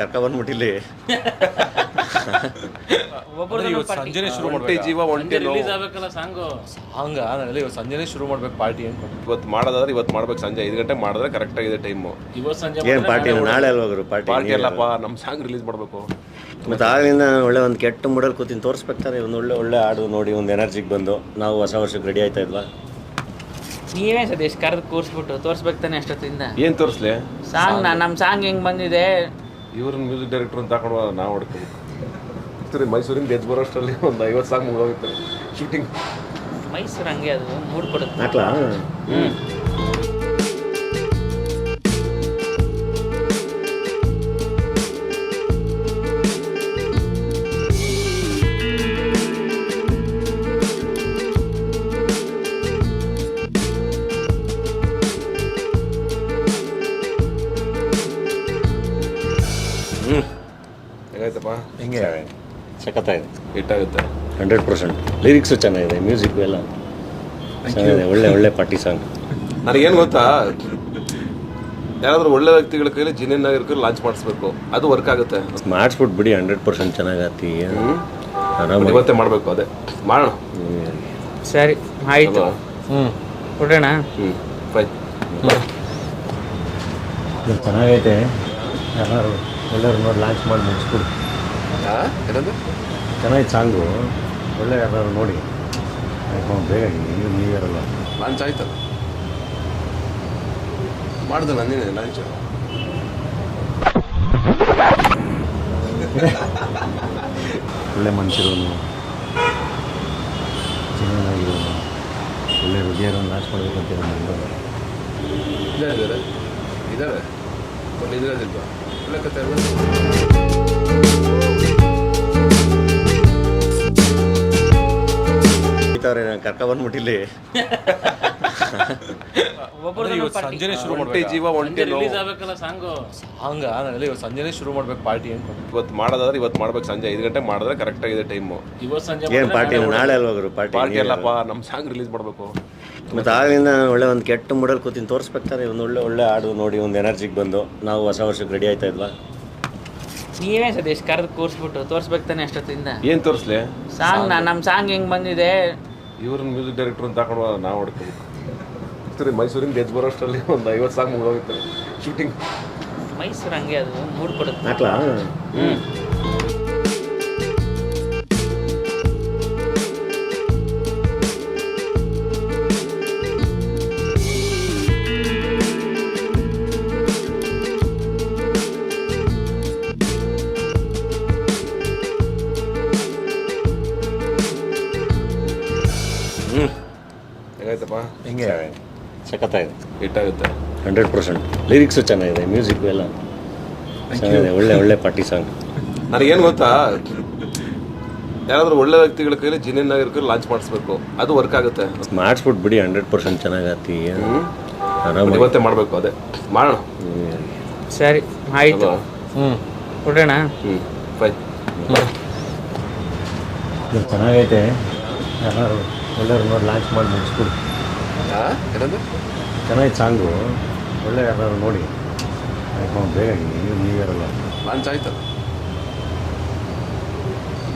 ಕರ್ಕೊಬಂದ್ಬಿಟ್ಟಿಲ್ಲಿ ಅಂದ್ರೆ ಇವತ್ತು ಸಂಜೆನೇ ಶುರು ಒಂಟಿ ಮಾಡ್ಬೇಕು? ಜೀವ ಒಂಟಿ ರಿಲೀಸ್ ಆಗ್ಬೇಕಲ್ಲ ಸಾಂಗು. ಹಂಗ ನಾನು ಇವತ್ತು ಸಂಜೆನೆ ಶುರು ಮಾಡ್ಬೇಕು ಪಾರ್ಟಿ ಅನ್ಕೊಂಡು ಇವತ್ತು ಮಾಡೋದಾದ್ರೆ ಇವತ್ತು ಮಾಡ್ಬೇಕು ಸಂಜೆ ಐದು ಗಂಟೆ ಮಾಡಿದ್ರೆ ಕರೆಕ್ಟ್ ಆಗಿದೆ ಟೈಮು ಇವತ್ತು ಸಂಜೆ ಏನು ಪಾರ್ಟಿ ನಾಳೆ ಅಲ್ವಾ ಗುರು ಪಾರ್ಟಿ ಪಾರ್ಟಿ ಅಲ್ಲಪ್ಪ ನಮ್ಮ ಸಾಂಗ್ ರಿಲೀಸ್ ಮಾಡಬೇಕು. ಮತ್ತು ಆಗಲಿಂದ ಒಳ್ಳೆ ಒಂದು ಕೆಟ್ಟ ಮೂಡಲ್ ಕೂತಿನ ತೋರಿಸ್ಬೇಕಾರೆ ತಾನೆ ಒಂದು ಒಳ್ಳೆ ಒಳ್ಳೆ ಹಾಡು ನೋಡಿ ಒಂದು ಎನರ್ಜಿಗೆ ಬಂದು. ನಾವು ಹೊಸ ವರ್ಷಕ್ಕೆ ರೆಡಿ ಆಯ್ತಾ ಇಲ್ವಾ ನೀವೇ ಸದೇಶ್ ಕರೆದು ಕೂರಿಸ್ಬಿಟ್ಟು ತೋರಿಸ್ಬೇಕು ತಾನೆ ಅಷ್ಟೊತ್ತಿಂದ. ಏನು ತೋರಿಸ್ಲಿ? ಸಾಂಗ್ ನಾ ನಮ್ಮ ಸಾಂಗ್ ಹೆಂಗ್ ಬಂದಿದೆ? ಇವ್ರನ್ನ ಮ್ಯೂಸಿಕ್ ಡೈರೆಕ್ಟರ್ ಅಂತ ಹಾಕೊಂಡು ನಾವು ಹೊಡ್ತೀವಿ. ಸರಿ ಮೈಸೂರಿಂದ ಬರೋ ಬರೋಷ್ಟರಲ್ಲಿ ಒಂದು ಐವತ್ತು ಸಾಂಗ್ ಮುಗಿದೋಗುತ್ತೆ. ಶೂಟಿಂಗ್ ಮೈಸೂರು ಹಂಗೆ ಅದು ಮೂಡ್ ಕೊಡುತ್ತೆ. ಹೇಗಾಯ್ತಪ್ಪ ಹಿಂಗೆ? ಸಖತ್ತಾಗಿದೆ. ಹಿಟ್ಟಾಗುತ್ತೆ. Hundred percent. ಲಿರಿಕ್ಸು ಚೆನ್ನಾಗಿದೆ ಮ್ಯೂಸಿಕ್ ಎಲ್ಲ. ಚೆನ್ನಾಗಿದೆ ಒಳ್ಳೆ ಒಳ್ಳೆ ಪಾರ್ಟಿ ಸಾಂಗ್ ನನಗೇನು ಗೊತ್ತಾ? ಯಾರಾದರೂ ಒಳ್ಳೆ ವ್ಯಕ್ತಿಗಳ ಕೈಲಿ ಜಿನಿಯನ್ ಆಗಿರ್ಕೊಂಡು ಲಾಂಚ್ ಮಾಡಿಸ್ಬೇಕು. ಅದು ವರ್ಕ್ ಆಗುತ್ತೆ. ಮಾಡಿಸ್ಬಿಟ್ಟು ಬಿಡಿ ಹಂಡ್ರೆಡ್ ಪರ್ಸೆಂಟ್ ಚೆನ್ನಾಗತ್ತಿ ಆರಾಮಾಗಿ. ಇವತ್ತೇ ಮಾಡಬೇಕು ಅದೇ. ಮಾಡೋಣ. ಸರಿ ಆಯ್ತು? ಹ್ಞೂ ಕೊಡೋಣ? ಹ್ಞೂ ಫೈನ್ ಚೆನ್ನಾಗೈತೆ. ಎಲ್ಲರೂ ಎಲ್ಲರೂ ನೋಡಿ ಲಾಂಚ್ ಮಾಡಿ ಮುಗಿಸ್ಬಿಡಿ. ಏನಂದ್ರೆ ಚೆನ್ನಾಗಿತ್ತು ಸಾಂಗು. ಒಳ್ಳೆ ಯಾರು ನೋಡಿ. ಬೇಗ ನೀವು ಅಲ್ಲ ಲಾಂಚ್ ಆಯ್ತಲ್ಲ ಮಾಡ್ದು ನಂದಿನ ಲಾಂಚ್ ಒಳ್ಳೆ ಮನುಷ್ಯರು. ಚೆನ್ನಾಗಿರೋನು ಒಳ್ಳೆ ಹೃದಯರನ್ನು ಲಾಂಚ್ ಮಾಡ್ಬೇಕಂತ ನಾನು. ಇದ್ದಾರೆ ಇದ್ದಾರೆ. ಒಂದು ಇದ್ರದಿಲ್ವಾ ಒಳ್ಳೆ ಕತೆ ಅಲ್ಲ ಅಂದ್ರೆ ಇವತ್ತು ಸಂಜೆನೆ ಶುರು ಮಾಡ್ಬೇಕು? ಜೀವ ಒಂಟಿ ರಿಲೀಸ್ ಆಗ್ಬೇಕಲ್ಲ ಸಾಂಗು. ಹಂಗ ಇವತ್ತು ಸಂಜೆನೆ ಶುರು ಮಾಡ್ಬೇಕು ಪಾರ್ಟಿ ಅನ್ಕೊಂಡು ಇವತ್ತು ಮಾಡೋದಾದ್ರೆ ಇವತ್ತು ಮಾಡ್ಬೇಕು ಸಂಜೆ ಐದು ಗಂಟೆ ಮಾಡಿದ್ರೆ ಕರೆಕ್ಟ್ ಆಗಿದೆ ಟೈಮು ಇವತ್ತು ಸಂಜೆ ಏನು ಪಾರ್ಟಿ ನಾಳೆ ಅಲ್ವಾಗ್ರು ಪಾರ್ಟಿ ಪಾರ್ಟಿ ಅಲ್ಲಪ್ಪ ನಮ್ಮ ಸಾಂಗ್ ರಿಲೀಸ್ ಮಾಡಬೇಕು. ಮತ್ತು ಆಗಲಿಂದ ಒಳ್ಳೆ ಒಂದು ಕೆಟ್ಟ ಮೂಡಲ್ಲಿ ಕೂತಿನ ತೋರಿಸ್ಬೇಕಾರೆ ಒಂದು ಒಳ್ಳೆ ಒಳ್ಳೆ ಹಾಡು ನೋಡಿ ಒಂದು ಎನರ್ಜಿಗೆ ಬಂದು. ನಾವು ಹೊಸ ವರ್ಷಕ್ಕೆ ರೆಡಿ ಆಯ್ತಾ ಇದ್ವಾ? ನೀವೇ ಸತೀಶ್ ಕರೆದು ಕೂರಿಸ್ಬಿಟ್ಟು ತೋರಿಸ್ಬೇಕು ತಾನೆ ಅಷ್ಟೊತ್ತಿಂದ. ಏನು ತೋರಿಸ್ಲಿ? ಸಾಂಗ್ ನಾ ನಮ್ಮ ಸಾಂಗ್ ಹೆಂಗ್ ಬಂದಿದೆ? ಇವ್ರನ್ನ ಮ್ಯೂಸಿಕ್ ಡೈರೆಕ್ಟರ್ ಅಂತ ಹಾಕೊಂಡು ನಾವು ಹೊಡ್ಕೋಬೇಕು. ಸರಿ ಮೈಸೂರಿಂದ ಗೆದ್ದು ಬರೋಷ್ಟರಲ್ಲಿ ಒಂದು ಐವತ್ತು ಸಾಂಗ್ ಮುಗೋಗುತ್ತೆ ಶೂಟಿಂಗ್ ಮೈಸೂರು ಹಂಗೆ ಅದು ಮೂಡ್ ಕೊಡುತ್ತೆ. ಹೇಗಾಯ್ತಪ್ಪ ಹಿಂಗೆ? ಸಖತ್ತಾಗಿದೆ. ಹಿಟ್ಟಾಗುತ್ತೆ. Hundred percent. ಲಿರಿಕ್ಸು ಚೆನ್ನಾಗಿದೆ ಮ್ಯೂಸಿಕ್ ಎಲ್ಲ. ಚೆನ್ನಾಗಿದೆ ಒಳ್ಳೆ ಒಳ್ಳೆ ಪಾರ್ಟಿ ಸಾಂಗ್ ನನಗೇನು ಗೊತ್ತಾ? ಯಾರಾದ್ರೂ ಒಳ್ಳೆ ವ್ಯಕ್ತಿಗಳ ಕೈಲಿ ಜಿನಿಯನ್ ಆಗಿರ್ಕೊಂಡು ಲಾಂಚ್ ಮಾಡಿಸ್ಬೇಕು. ಅದು ವರ್ಕ್ ಆಗುತ್ತೆ. ಮಾಡಿಸ್ಬಿಟ್ಟು ಬಿಡಿ ಹಂಡ್ರೆಡ್ ಪರ್ಸೆಂಟ್ ಚೆನ್ನಾಗತ್ತಿ ಆರಾಮಾಗಿ. ಇವತ್ತೇ ಮಾಡಬೇಕು ಅದೇ. ಮಾಡೋಣ. ಸರಿ ಆಯ್ತು? ಹ್ಞೂ ಕೊಡೋಣ ಹ್ಞೂ ಬಾಯ್ ಚೆನ್ನಾಗೈತೆ. ಎಲ್ಲರೂ ಎಲ್ಲರೂ ನೋಡಿ ಲಾಂಚ್ ಮಾಡಿ ಮುಗಿಸ್ಬಿಡಿ. ಏನಂದ್ರೆ ಚೆನ್ನಾಗಿ ಸಾಂಗು. ಒಳ್ಳೆ ಯಾರು ನೋಡಿ. ಬೇಗ ನೀವು ಅಲ್ಲ ಲಾಂಚ್ ಆಯ್ತಲ್ಲ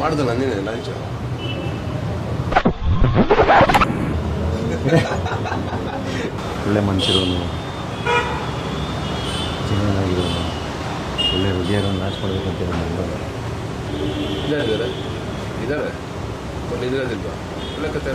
ಮಾಡ್ದು ನಂದಿನಿ ಲಾಂಚ್. ಒಳ್ಳೆ ಮನುಷ್ಯರೋನು ಚೆನ್ನಾಗಿರೋನು ಒಳ್ಳೆ ಹೃದಯರನ್ನು ನಾಶ ಮಾಡಬೇಕಂತ ನಾನು ಇದ್ದಾರೆ ಇದ್ದಾರೆ. ಒಂದು ಇದ್ರದಿಲ್ವಾ ಒಳ್ಳೆ ಕತೆ